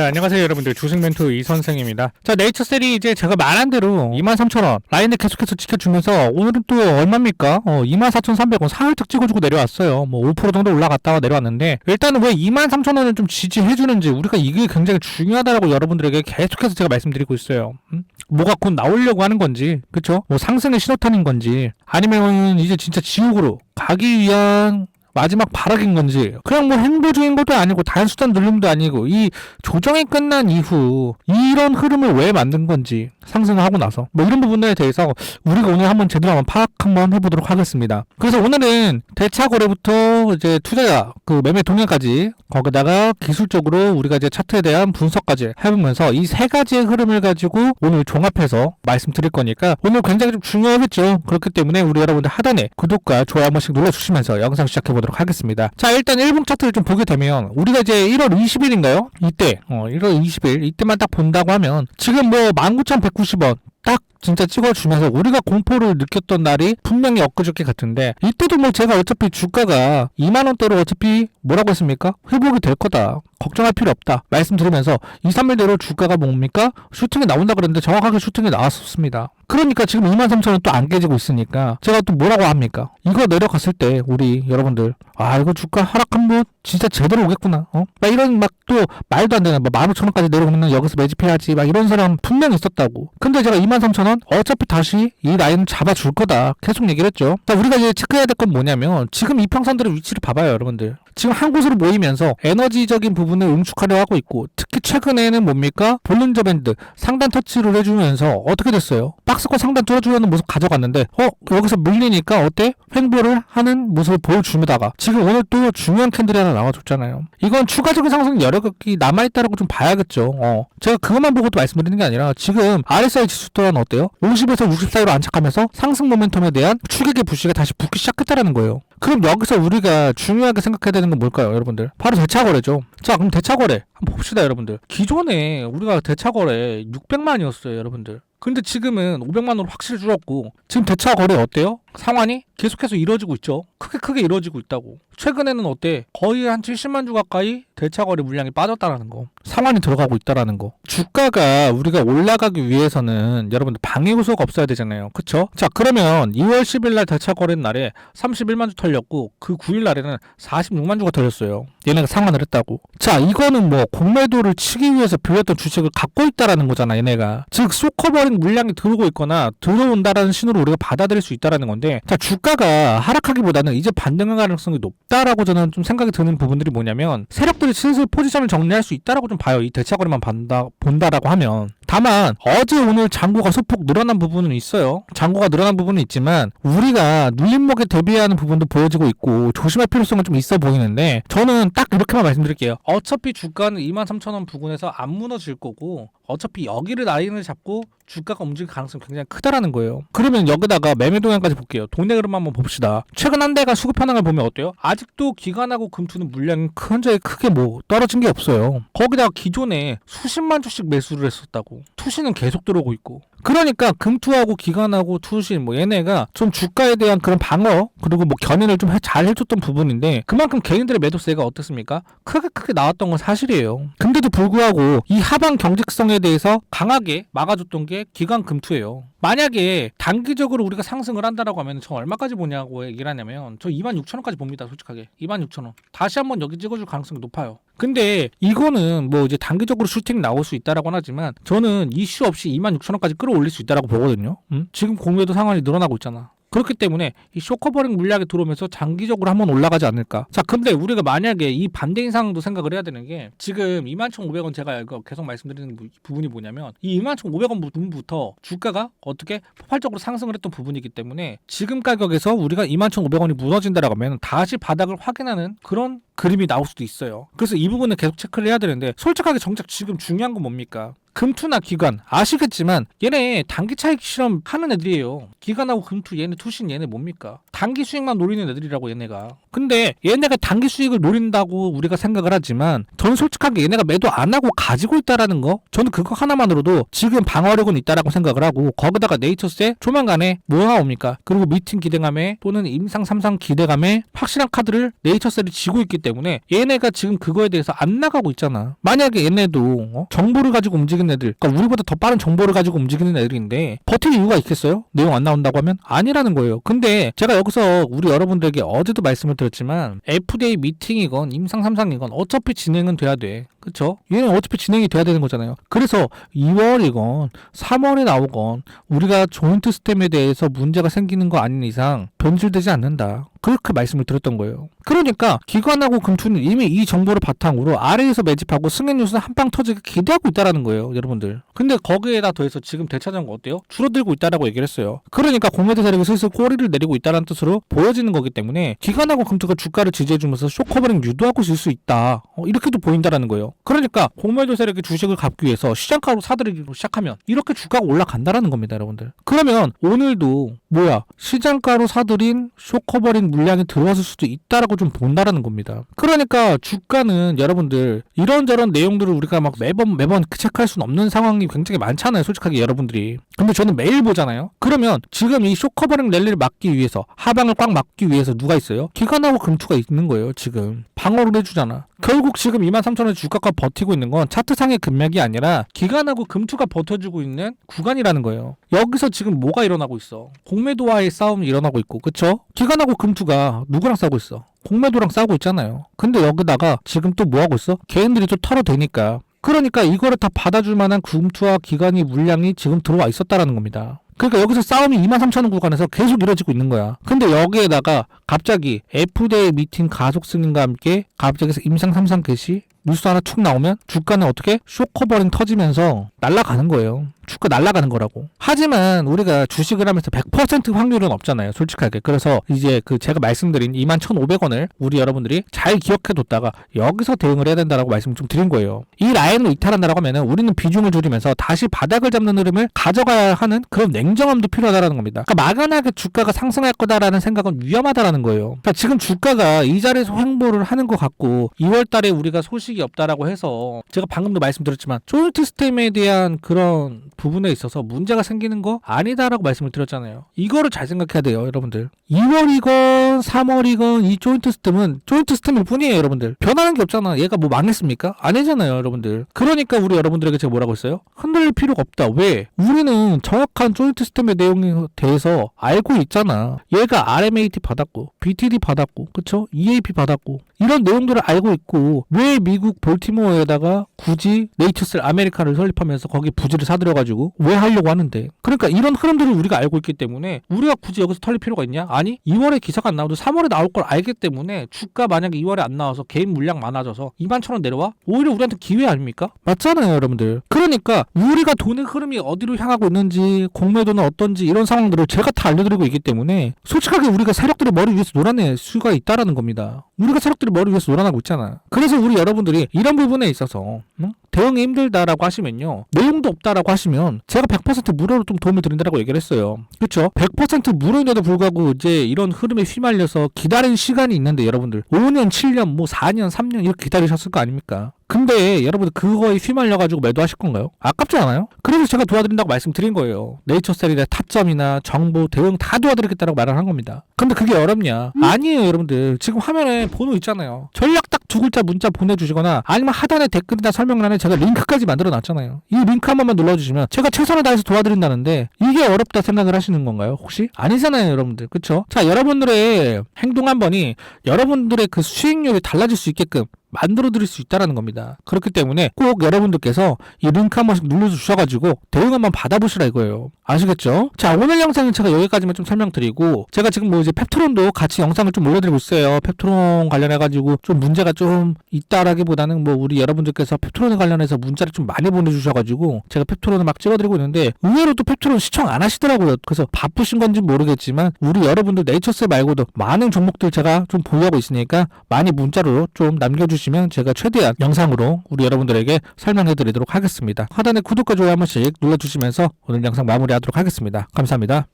자, 안녕하세요, 여러분들. 주식 멘토 이 선생입니다. 자, 네이처 셀이 이제 제가 말한 대로 23,000원 라인을 계속해서 지켜주면서 오늘은 또 얼마입니까? 어, 24,300원 살짝 찍어주고 내려왔어요. 뭐 5% 정도 올라갔다가 내려왔는데 일단은 왜 23,000원을 좀 지지해주는지 우리가 이게 굉장히 중요하다라고 여러분들에게 계속해서 제가 말씀드리고 있어요. 음? 뭐가 곧 나오려고 하는 건지, 그쵸? 뭐 상승의 신호탄인 건지, 아니면 이제 진짜 지옥으로 가기 위한 마지막 발악인 건지 그냥 뭐 행보 중인 것도 아니고 단수단 눌림도 아니고 이 조정이 끝난 이후 이런 흐름을 왜 만든 건지 상승을 하고 나서 뭐 이런 부분에 대해서 우리가 오늘 한번 제대로 한번 파악 한번 해보도록 하겠습니다. 그래서 오늘은 대차 거래부터 이제 투자 그 매매 동향까지 거기다가 기술적으로 우리가 이제 차트에 대한 분석까지 해보면서 이 세 가지의 흐름을 가지고 오늘 종합해서 말씀드릴 거니까 오늘 굉장히 좀 중요하겠죠. 그렇기 때문에 우리 여러분들 하단에 구독과 좋아요 한 번씩 눌러주시면서 영상 시작해 보도록 하겠습니다. 자 일단 1분 차트를 좀 보게 되면 우리가 이제 1월 20일인가요? 이때 어 1월 20일 이때만 딱 본다고 하면 지금 뭐 19,190원 딱 진짜 찍어주면서 우리가 공포를 느꼈던 날이 분명히 엊그저께 같은데 이때도 뭐 제가 어차피 주가가 2만 원대로 어차피 뭐라고 했습니까? 회복이 될 거다. 걱정할 필요 없다. 말씀드리면서 2, 3일대로 주가가 뭡니까? 슈팅이 나온다 그랬는데 정확하게 슈팅이 나왔었습니다. 그러니까 지금 2만 3천 원또 안 깨지고 있으니까 제가 또 뭐라고 합니까? 이거 내려갔을 때 우리 여러분들 아 이거 주가 하락 한번 진짜 제대로 오겠구나. 어? 막 이런 막 또 말도 안 되는 막 15,000원까지 내려오면 여기서 매집해야지 막 이런 사람 분명히 있었다고. 근데 제가 2만 3천 원 어차피 다시 이 라인 잡아줄 거다. 계속 얘기를 했죠. 자, 우리가 이제 체크해야 될 건 뭐냐면 지금 이 평선들의 위치를 봐봐요, 여러분들. 지금 한 곳으로 모이면서 에너지적인 부분을 응축하려 하고 있고 특히 최근에는 뭡니까? 볼린저 밴드 상단 터치를 해주면서 어떻게 됐어요? 박스권 상단 뚫어주려는 모습 가져갔는데 어? 여기서 물리니까 어때? 횡보를 하는 모습을 보여주다가 지금 오늘 또 중요한 캔들이 하나 나와줬잖아요. 이건 추가적인 상승 여력이 남아있다라고 좀 봐야겠죠. 어. 제가 그것만 보고도 말씀드리는 게 아니라 지금 RSI 지수 또한 어때요? 50에서 60 사이로 안착하면서 상승 모멘텀에 대한 추격의 부시가 다시 붙기 시작했다라는 거예요. 그럼 여기서 우리가 중요하게 생각해야 되는 건 뭘까요, 여러분들? 바로 대차거래죠. 자, 그럼 대차거래 한번 봅시다, 여러분들. 기존에 우리가 대차거래 600만이었어요, 여러분들. 근데 지금은 500만으로 확실히 줄었고 지금 대차 거래 어때요? 상환이 계속해서 이루어지고 있죠. 크게 크게 이루어지고 있다고. 최근에는 어때? 거의 한 70만 주 가까이 대차 거래 물량이 빠졌다라는 거. 상환이 들어가고 있다라는 거. 주가가 우리가 올라가기 위해서는 여러분들 방해 요소가 없어야 되잖아요. 그쵸? 자, 그러면 2월 10일 날 대차 거래 날에 31만 주 털렸고 그 9일 날에는 46만 주가 털렸어요. 얘네가 상환을 했다고. 자, 이거는 뭐 공매도를 치기 위해서 빌렸던 주식을 갖고 있다라는 거잖아, 얘네가. 즉, 소커버링 물량이 들어오고 있거나 들어온다라는 신호를 우리가 받아들일 수 있다라는 건데, 자, 주가가 하락하기보다는 이제 반등할 가능성이 높다라고 저는 좀 생각이 드는 부분들이 뭐냐면, 세력들이 슬슬 포지션을 정리할 수 있다라고 좀 봐요. 이 대차거리만 본다, 본다라고 하면. 다만, 어제 오늘 잔고가 소폭 늘어난 부분은 있어요. 잔고가 늘어난 부분은 있지만, 우리가 눌림목에 대비하는 부분도 보여지고 있고, 조심할 필요성은 좀 있어 보이는데, 저는 딱 이렇게만 말씀드릴게요. 어차피 주가는 23,000원 부근에서 안 무너질 거고, 어차피 여기를 라인을 잡고 주가가 움직일 가능성이 굉장히 크다라는 거예요. 그러면 여기다가 매매 동향까지 볼게요. 동네 흐름 한번 봅시다. 최근 한 대가 수급 현황을 보면 어때요? 아직도 기관하고 금투는 물량이 큰 적이 크게 뭐 떨어진 게 없어요. 거기다가 기존에 수십만 주씩 매수를 했었다고. 투시는 계속 들어오고 있고. 그러니까 금투하고 기관하고 투시 뭐 얘네가 좀 주가에 대한 그런 방어 그리고 뭐 견인을 좀 잘 해줬던 부분인데 그만큼 개인들의 매도세가 어땠습니까? 크게 크게 나왔던 건 사실이에요. 근데도 불구하고 이 하방 경직성에 대해서 강하게 막아줬던 게 기관 금투예요. 만약에 단기적으로 우리가 상승을 한다라고 하면 저 얼마까지 보냐고 얘기를 하냐면 저 26,000원까지 봅니다. 솔직하게 26,000원. 다시 한번 여기 찍어줄 가능성이 높아요. 근데 이거는 뭐 이제 단기적으로 슈팅 나올 수 있다라고는 하지만 저는 이슈 없이 26,000원까지 끌어올릴 수 있다라고 보거든요. 음? 지금 공매도 상황이 늘어나고 있잖아. 그렇기 때문에 이 쇼커버링 물량이 들어오면서 장기적으로 한번 올라가지 않을까. 자, 근데 우리가 만약에 이 반대 인 상황도 생각을 해야 되는 게 지금 21,500원 제가 이거 계속 말씀드리는 부- 부분이 뭐냐면 이 21,500원 부분부터 주가가 어떻게 폭발적으로 상승을 했던 부분이기 때문에 지금 가격에서 우리가 21,500원이 무너진다라고 하면 다시 바닥을 확인하는 그런 그림이 나올 수도 있어요. 그래서 이 부분은 계속 체크를 해야 되는데 솔직하게 정작 지금 중요한 건 뭡니까? 금투나 기관 아시겠지만 얘네 단기 차익 실험 하는 애들이에요. 기관하고 금투 얘네 투신 얘네 뭡니까? 단기 수익만 노리는 애들이라고 얘네가. 근데 얘네가 단기 수익을 노린다고 우리가 생각을 하지만 저는 솔직하게 얘네가 매도 안 하고 가지고 있다라는 거 저는 그거 하나만으로도 지금 방어력은 있다라고 생각을 하고 거기다가 네이처스에 조만간에 뭐가 옵니까? 그리고 미팅 기대감에 또는 임상 삼상 기대감에 확실한 카드를 네이처스를 지고 있기 때문에 얘네가 지금 그거에 대해서 안 나가고 있잖아. 만약에 얘네도 어? 정보를 가지고 움직이는 애들, 그러니까 우리보다 더 빠른 정보를 가지고 움직이는 애들인데 버틸 이유가 있겠어요? 내용 안 나온다고 하면 아니라는 거예요. 근데 제가 여기서 우리 여러분들에게 어제도 말씀을 드렸지만 FDA 미팅이건 임상 삼상이건 어차피 진행은 돼야 돼. 그쵸? 얘는 어차피 진행이 돼야 되는 거잖아요. 그래서 2월이건 3월에 나오건 우리가 조인트 스템에 대해서 문제가 생기는 거 아닌 이상 변질되지 않는다. 그렇게 말씀을 드렸던 거예요. 그러니까 기관하고 금투는 이미 이 정보를 바탕으로 아래에서 매집하고 승인 뉴스는 한방 터지게 기대하고 있다라는 거예요, 여러분들. 근데 거기에다 더해서 지금 대차장가 어때요? 줄어들고 있다라고 얘기를 했어요. 그러니까 공매도 세력이 슬슬 꼬리를 내리고 있다는 뜻으로 보여지는 거기 때문에 기관하고 금투가 주가를 지지해주면서 쇼커버링 유도하고 있을 수 있다. 어, 이렇게도 보인다라는 거예요. 그러니까 공매도 세력이 주식을 갚기 위해서 시장가로 사들이기로 시작하면 이렇게 주가가 올라간다라는 겁니다, 여러분들. 그러면 오늘도 뭐야 시장가로 사들인 쇼커버링 물량이 들어왔을 수도 있다라고 좀 본다라는 겁니다. 그러니까 주가는 여러분들 이런저런 내용들을 우리가 막 매번 매번 체크할 수는 없는 상황이 굉장히 많잖아요. 솔직하게 여러분들이. 근데 저는 매일 보잖아요. 그러면 지금 이 쇼커버링 랠리를 막기 위해서 하방을 꽉 막기 위해서 누가 있어요? 기관하고 금투가 있는 거예요. 지금 방어를 해주잖아. 결국 지금 23,000원 주가가 버티고 있는 건 차트상의 금맥이 아니라 기관하고 금투가 버텨주고 있는 구간이라는 거예요. 여기서 지금 뭐가 일어나고 있어? 공매도와의 싸움이 일어나고 있고, 그쵸? 기관하고 금투가 누구랑 싸우고 있어? 공매도랑 싸우고 있잖아요. 근데 여기다가 지금 또 뭐 하고 있어? 개인들이 또 털어대니까. 그러니까 이거를 다 받아줄 만한 금투와 기관이 물량이 지금 들어와 있었다라는 겁니다. 그러니까 여기서 싸움이 23,000원 구간에서 계속 이뤄지고 있는 거야. 근데 여기에다가 갑자기 F대 미팅 가속 승인과 함께 갑자기 임상 3상 개시 뉴스 하나 툭 나오면 주가는 어떻게 쇼커버링 터지면서 날아가는 거예요. 주가 날아가는 거라고. 하지만 우리가 주식을 하면서 100% 확률은 없잖아요. 솔직하게. 그래서 이제 그 제가 말씀드린 21,500원을 우리 여러분들이 잘 기억해 뒀다가 여기서 대응을 해야 된다라고 말씀 좀 드린 거예요. 이 라인을 이탈한다라고 하면은 우리는 비중을 줄이면서 다시 바닥을 잡는 흐름을 가져가야 하는 그런 냉정함도 필요하다라는 겁니다. 그러니까 막연하게 주가가 상승할 거다라는 생각은 위험하다라는 거예요. 그러니까 지금 주가가 이 자리에서 횡보를 하는 것 같고 2월 달에 우리가 소식 이 없다라고 해서 제가 방금도 말씀드렸지만 조인트 스템에 대한 그런 부분에 있어서 문제가 생기는 거 아니다라고 말씀을 드렸잖아요. 이거를 잘 생각해야 돼요, 여러분들. 2월이건 3월이건 이 조인트 스템은 조인트 스템일 뿐이에요, 여러분들. 변하는 게 없잖아. 얘가 뭐 망했습니까? 아니잖아요, 여러분들. 그러니까 우리 여러분들에게 제가 뭐라고 했어요? 흔들릴 필요가 없다. 왜? 우리는 정확한 조인트 스템의 내용에 대해서 알고 있잖아. 얘가 RMAT 받았고, BTD 받았고, 그쵸? EAP 받았고, 이런 내용들을 알고 있고, 왜 미국 볼티모어에다가 굳이 네이처스 아메리카를 설립하면서 거기 부지를 사들여가지고 왜 하려고 하는데? 그러니까 이런 흐름들을 우리가 알고 있기 때문에 우리가 굳이 여기서 털릴 필요가 있냐? 아니 2월에 기사가 안 나오 도 3월에 나올 걸 알기 때문에 주가 만약에 2월에 안 나와서 개인 물량 많아져서 2만 천 원 내려와? 오히려 우리한테 기회 아닙니까? 맞잖아요 여러분들. 그러니까 우리가 돈의 흐름이 어디로 향하고 있는지 공매도는 어떤지 이런 상황들을 제가 다 알려드리고 있기 때문에 솔직하게 우리가 세력들의 머리 위에서 놀아낼 수가 있다라는 겁니다. 우리가 세력들의 머리 위에서 놀아나고 있잖아. 그래서 우리 여러분들이 이런 부분에 있어서 응? 대응이 힘들다라고 하시면요. 내용도 없다라고 하시면 제가 100% 무료로 좀 도움을 드린다라고 얘기를 했어요. 그렇죠? 100% 무료인데도 불구하고 이제 이런 흐름에 휘말려서 기다린 시간이 있는데 여러분들 5년, 7년, 뭐 4년, 3년 이렇게 기다리셨을 거 아닙니까? 근데 여러분들 그거에 휘말려가지고 매도하실 건가요? 아깝지 않아요? 그래서 제가 도와드린다고 말씀드린 거예요. 네이처셀의 타점이나 정보 대응 다 도와드리겠다라고 말을 한 겁니다. 근데 그게 어렵냐? 아니에요, 여러분들. 지금 화면에 번호 있잖아요. 전략 딱 두 글자 문자 보내주시거나 아니면 하단에 댓글이나 설명란에 제가 링크까지 만들어 놨잖아요. 이 링크 한 번만 눌러주시면 제가 최선을 다해서 도와드린다는데 이게 어렵다 생각을 하시는 건가요? 혹시? 아니잖아요, 여러분들. 그쵸? 자, 여러분들의 행동 한 번이 여러분들의 그 수익률이 달라질 수 있게끔 만들어 드릴 수 있다라는 겁니다. 그렇기 때문에 꼭 여러분들께서 이 링크 한 번씩 눌러 주셔가지고 대응 한번 받아보시라 이거예요. 아시겠죠? 자, 오늘 영상은 제가 여기까지만 좀 설명드리고 제가 지금 뭐 이제 펩트론도 같이 영상을 좀 올려드리고 있어요. 펩트론 관련해가지고 좀 문제가 좀 있다라기보다는 뭐 우리 여러분들께서 펩트론에 관련해서 문자를 좀 많이 보내주셔가지고 제가 펩트론을 막 찍어드리고 있는데 의외로 또 펩트론 시청 안 하시더라고요. 그래서 바쁘신 건지 모르겠지만 우리 여러분들 네이처스 말고도 많은 종목들 제가 좀 보유하고 있으니까 많이 문자로 좀 남겨주시면 해주시면 제가 최대한 영상으로 우리 여러분들에게 설명해 드리도록 하겠습니다. 하단에 구독과 좋아요 한 번씩 눌러주시면서 오늘 영상 마무리하도록 하겠습니다. 감사합니다.